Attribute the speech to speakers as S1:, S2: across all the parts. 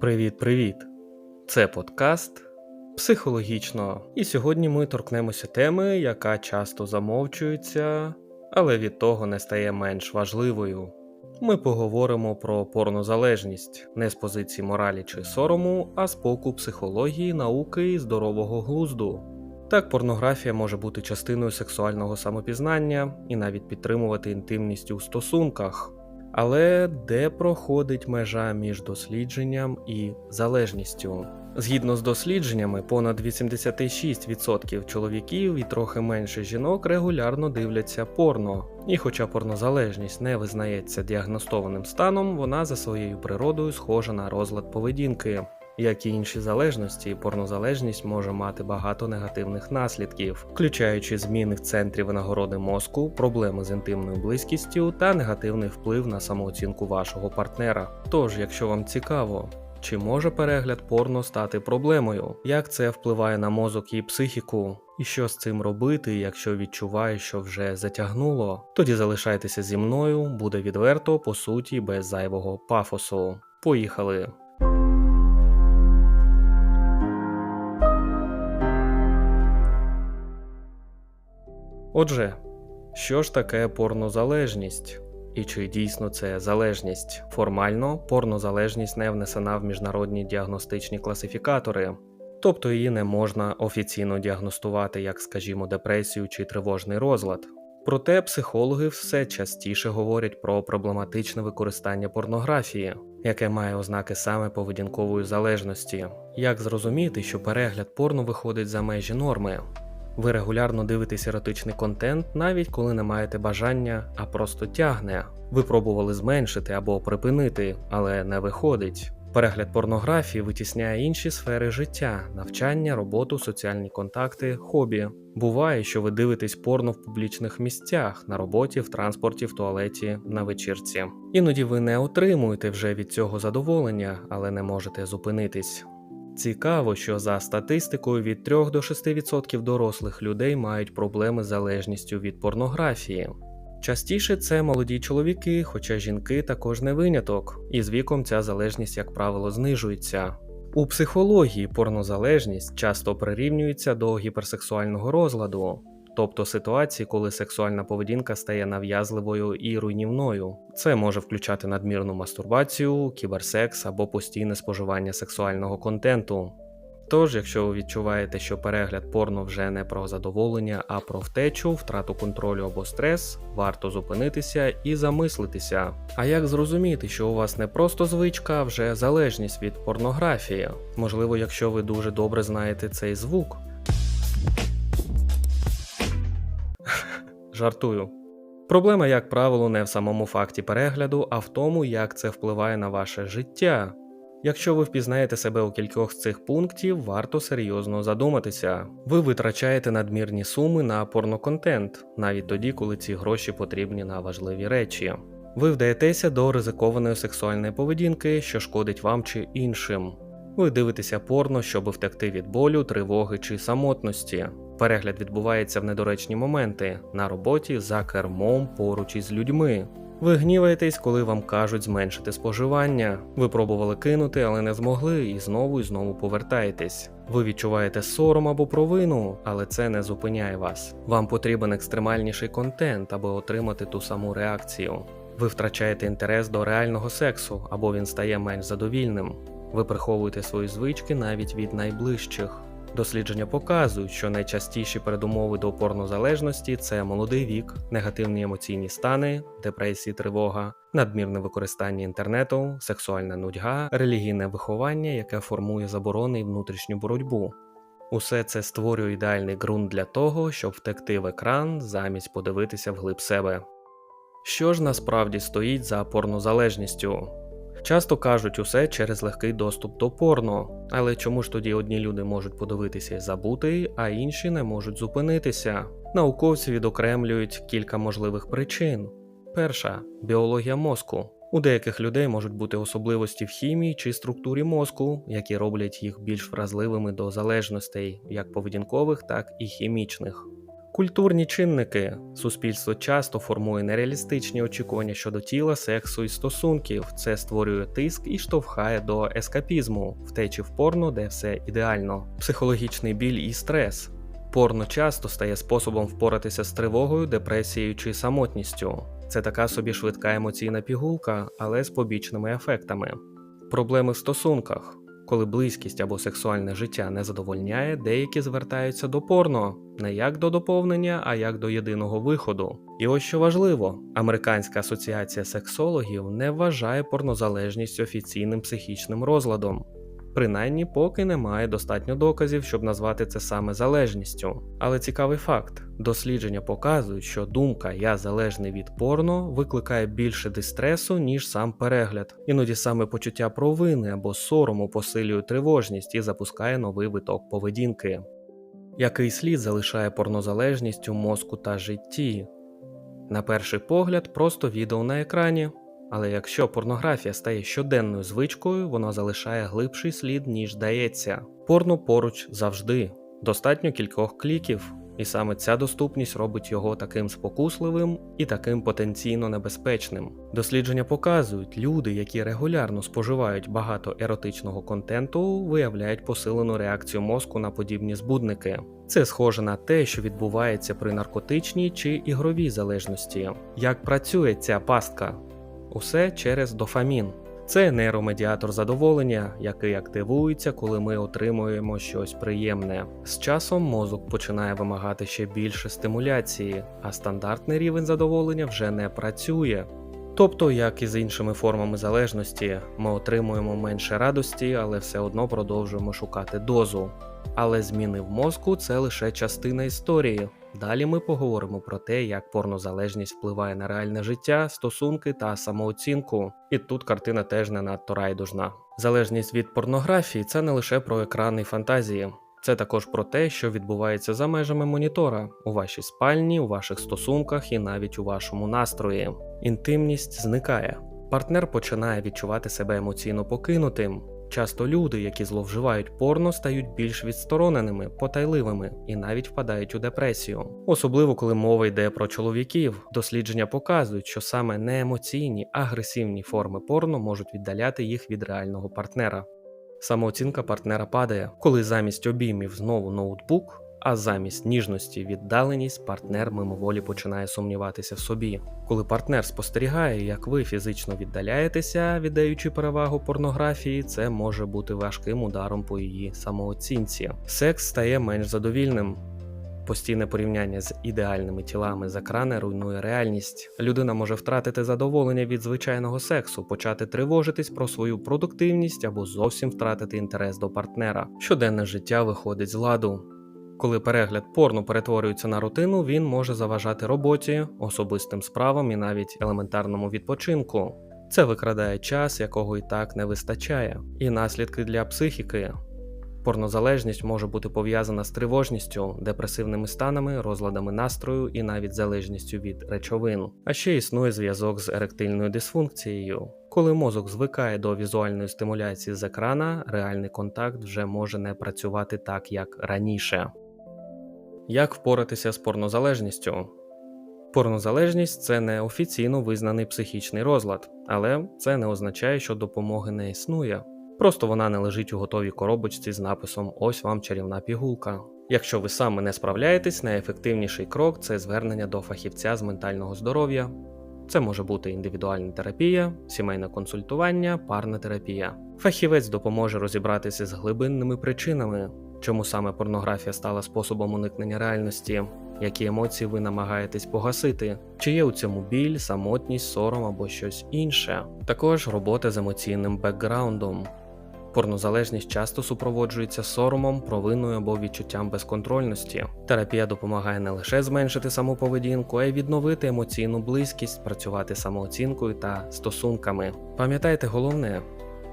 S1: Привіт-привіт! Це подкаст психологічно. І сьогодні ми торкнемося теми, яка часто замовчується, але від того не стає менш важливою. Ми поговоримо про порнозалежність не з позиції моралі чи сорому, а з боку психології, науки і здорового глузду. Так, порнографія може бути частиною сексуального самопізнання і навіть підтримувати інтимність у стосунках. Але де проходить межа між дослідженням і залежністю? Згідно з дослідженнями, понад 86% чоловіків і трохи менше жінок регулярно дивляться порно. І хоча порнозалежність не визнається діагностованим станом, вона за своєю природою схожа на розлад поведінки. Як і інші залежності, порнозалежність може мати багато негативних наслідків, включаючи зміни в центрі винагороди мозку, проблеми з інтимною близькістю та негативний вплив на самооцінку вашого партнера. Тож, якщо вам цікаво, чи може перегляд порно стати проблемою, як це впливає на мозок і психіку, і що з цим робити, якщо відчуваєш, що вже затягнуло, тоді залишайтеся зі мною, буде відверто, по суті, без зайвого пафосу. Поїхали! Отже, що ж таке порнозалежність? І чи дійсно це залежність? Формально порнозалежність не внесена в міжнародні діагностичні класифікатори, тобто її не можна офіційно діагностувати як, скажімо, депресію чи тривожний розлад. Проте психологи все частіше говорять про проблематичне використання порнографії, яке має ознаки саме поведінкової залежності. Як зрозуміти, що перегляд порно виходить за межі норми? Ви регулярно дивитесь еротичний контент, навіть коли не маєте бажання, а просто тягне. Ви пробували зменшити або припинити, але не виходить. Перегляд порнографії витісняє інші сфери життя: навчання, роботу, соціальні контакти, хобі. Буває, що ви дивитесь порно в публічних місцях, на роботі, в транспорті, в туалеті, на вечірці. Іноді ви не отримуєте вже від цього задоволення, але не можете зупинитись. Цікаво, що за статистикою від 3 до 6% дорослих людей мають проблеми з залежністю від порнографії. Частіше це молоді чоловіки, хоча жінки також не виняток, і з віком ця залежність, як правило, знижується. У психології порнозалежність часто прирівнюється до гіперсексуального розладу, тобто ситуації, коли сексуальна поведінка стає нав'язливою і руйнівною. Це може включати надмірну мастурбацію, кіберсекс або постійне споживання сексуального контенту. Тож, якщо ви відчуваєте, що перегляд порно вже не про задоволення, а про втечу, втрату контролю або стрес, варто зупинитися і замислитися. А як зрозуміти, що у вас не просто звичка, а вже залежність від порнографії? Можливо, якщо ви дуже добре знаєте цей звук. Жартую. Проблема, як правило, не в самому факті перегляду, а в тому, як це впливає на ваше життя. Якщо ви впізнаєте себе у кількох з цих пунктів, варто серйозно задуматися. Ви витрачаєте надмірні суми на порноконтент, навіть тоді, коли ці гроші потрібні на важливі речі. Ви вдаєтеся до ризикованої сексуальної поведінки, що шкодить вам чи іншим. Ви дивитеся порно, щоб втекти від болю, тривоги чи самотності. Перегляд відбувається в недоречні моменти на роботі, за кермом, поруч із людьми. Ви гніваєтесь, коли вам кажуть зменшити споживання. Ви пробували кинути, але не змогли, і знову і знову повертаєтесь. Ви відчуваєте сором або провину, але це не зупиняє вас. Вам потрібен екстремальніший контент, аби отримати ту саму реакцію. Ви втрачаєте інтерес до реального сексу, або він стає менш задовільним. Ви приховуєте свої звички навіть від найближчих. Дослідження показують, що найчастіші передумови до порнозалежності це молодий вік, негативні емоційні стани, депресії, тривога, надмірне використання інтернету, сексуальна нудьга, релігійне виховання, яке формує заборони і внутрішню боротьбу. Усе це створює ідеальний ґрунт для того, щоб втекти в екран замість подивитися вглиб себе. Що ж насправді стоїть за порнозалежністю? Часто кажуть усе через легкий доступ до порно, але чому ж тоді одні люди можуть подивитися і забути, а інші не можуть зупинитися? Науковці відокремлюють кілька можливих причин. Перша біологія мозку. У деяких людей можуть бути особливості в хімії чи структурі мозку, які роблять їх більш вразливими до залежностей, як поведінкових, так і хімічних. Культурні чинники. Суспільство часто формує нереалістичні очікування щодо тіла, сексу і стосунків. Це створює тиск і штовхає до ескапізму, втечі в порно, де все ідеально. Психологічний біль і стрес. Порно часто стає способом впоратися з тривогою, депресією чи самотністю. Це така собі швидка емоційна пігулка, але з побічними ефектами. Проблеми в стосунках. Коли близькість або сексуальне життя не задовольняє, деякі звертаються до порно не як до доповнення, а як до єдиного виходу. І ось що важливо: Американська асоціація сексологів не вважає порнозалежність офіційним психічним розладом. Принаймні, поки немає достатньо доказів, щоб назвати це саме залежністю. Але цікавий факт: дослідження показують, що думка Я залежний від порно викликає більше дистресу, ніж сам перегляд. Іноді саме почуття провини або сорому посилює тривожність і запускає новий виток поведінки. Який слід залишає порнозалежність у мозку та житті? На перший погляд, просто відео на екрані. Але якщо порнографія стає щоденною звичкою, вона залишає глибший слід, ніж дається. Порно поруч завжди. Достатньо кількох кліків, і саме ця доступність робить його таким спокусливим і таким потенційно небезпечним. Дослідження показують, люди, які регулярно споживають багато еротичного контенту, виявляють посилену реакцію мозку на подібні збудники. Це схоже на те, що відбувається при наркотичній чи ігровій залежності. Як працює ця пастка? Усе через дофамін. Це нейромедіатор задоволення, який активується, коли ми отримуємо щось приємне. З часом мозок починає вимагати ще більше стимуляції, а стандартний рівень задоволення вже не працює. Тобто, як і з іншими формами залежності, ми отримуємо менше радості, але все одно продовжуємо шукати дозу. Але зміни в мозку це лише частина історії. Далі ми поговоримо про те, як порнозалежність впливає на реальне життя, стосунки та самооцінку. І тут картина теж не надто райдужна. Залежність від порнографії це не лише про екрани фантазії. Це також про те, що відбувається за межами монітора у вашій спальні, у ваших стосунках і навіть у вашому настрої. Інтимність зникає. Партнер починає відчувати себе емоційно покинутим. Часто люди, які зловживають порно, стають більш відстороненими, потайливими і навіть впадають у депресію. Особливо коли мова йде про чоловіків. Дослідження показують, що саме неемоційні, агресивні форми порно можуть віддаляти їх від реального партнера. Самооцінка партнера падає, коли замість обіймів знову ноутбук, а замість ніжності віддаленість партнер мимоволі починає сумніватися в собі. Коли партнер спостерігає, як ви фізично віддаляєтеся, віддаючи перевагу порнографії, це може бути важким ударом по її самооцінці. Секс стає менш задовільним. Постійне порівняння з ідеальними тілами з екрани руйнує реальність. Людина може втратити задоволення від звичайного сексу, почати тривожитись про свою продуктивність або зовсім втратити інтерес до партнера. Щоденне життя виходить з ладу. Коли перегляд порно перетворюється на рутину, він може заважати роботі, особистим справам і навіть елементарному відпочинку. Це викрадає час, якого і так не вистачає, і наслідки для психіки. Порнозалежність може бути пов'язана з тривожністю, депресивними станами, розладами настрою і навіть залежністю від речовин. А ще існує зв'язок з еректильною дисфункцією. Коли мозок звикає до візуальної стимуляції з екрана, реальний контакт вже може не працювати так, як раніше. Як впоратися з порнозалежністю? Порнозалежність це не офіційно визнаний психічний розлад, але це не означає, що допомоги не існує. Просто вона не лежить у готовій коробочці з написом Ось вам чарівна пігулка. Якщо ви саме не справляєтесь, найефективніший крок це звернення до фахівця з ментального здоров'я. Це може бути індивідуальна терапія, сімейне консультування, парна терапія. Фахівець допоможе розібратися з глибинними причинами, чому саме порнографія стала способом уникнення реальності, які емоції ви намагаєтесь погасити, чи є у цьому біль, самотність, сором або щось інше. Також робота з емоційним бекграундом. Порнозалежність часто супроводжується соромом, провиною або відчуттям безконтрольності. Терапія допомагає не лише зменшити саму поведінку, а й відновити емоційну близькість, працювати самооцінкою та стосунками. Пам'ятайте головне,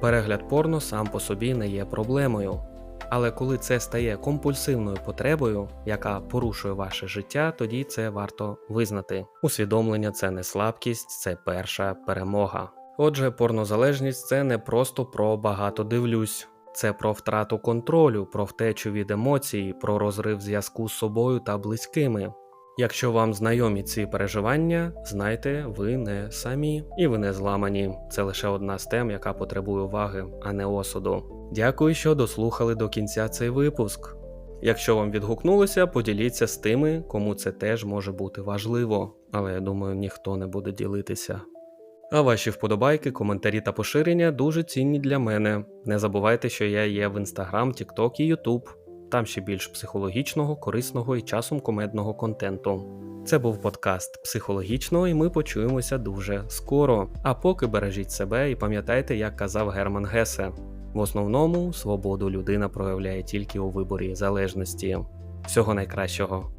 S1: перегляд порно сам по собі не є проблемою. Але коли це стає компульсивною потребою, яка порушує ваше життя, тоді це варто визнати. Усвідомлення це не слабкість, це перша перемога. Отже, порнозалежність це не просто про багато дивлюсь, це про втрату контролю, про втечу від емоцій, про розрив зв'язку з собою та близькими. Якщо вам знайомі ці переживання, знайте, ви не самі і ви не зламані. Це лише одна з тем, яка потребує уваги, а не осуду. Дякую, що дослухали до кінця цей випуск. Якщо вам відгукнулося, поділіться з тими, кому це теж може бути важливо, але я думаю, ніхто не буде ділитися. А ваші вподобайки, коментарі та поширення дуже цінні для мене. Не забувайте, що я є в Instagram, TikTok і YouTube. Там ще більш психологічного, корисного і часом комедного контенту. Це був подкаст психологічного, і ми почуємося дуже скоро. А поки бережіть себе і пам'ятайте, як казав Герман Гесе: в основному свободу людина проявляє тільки у виборі залежності. Всього найкращого.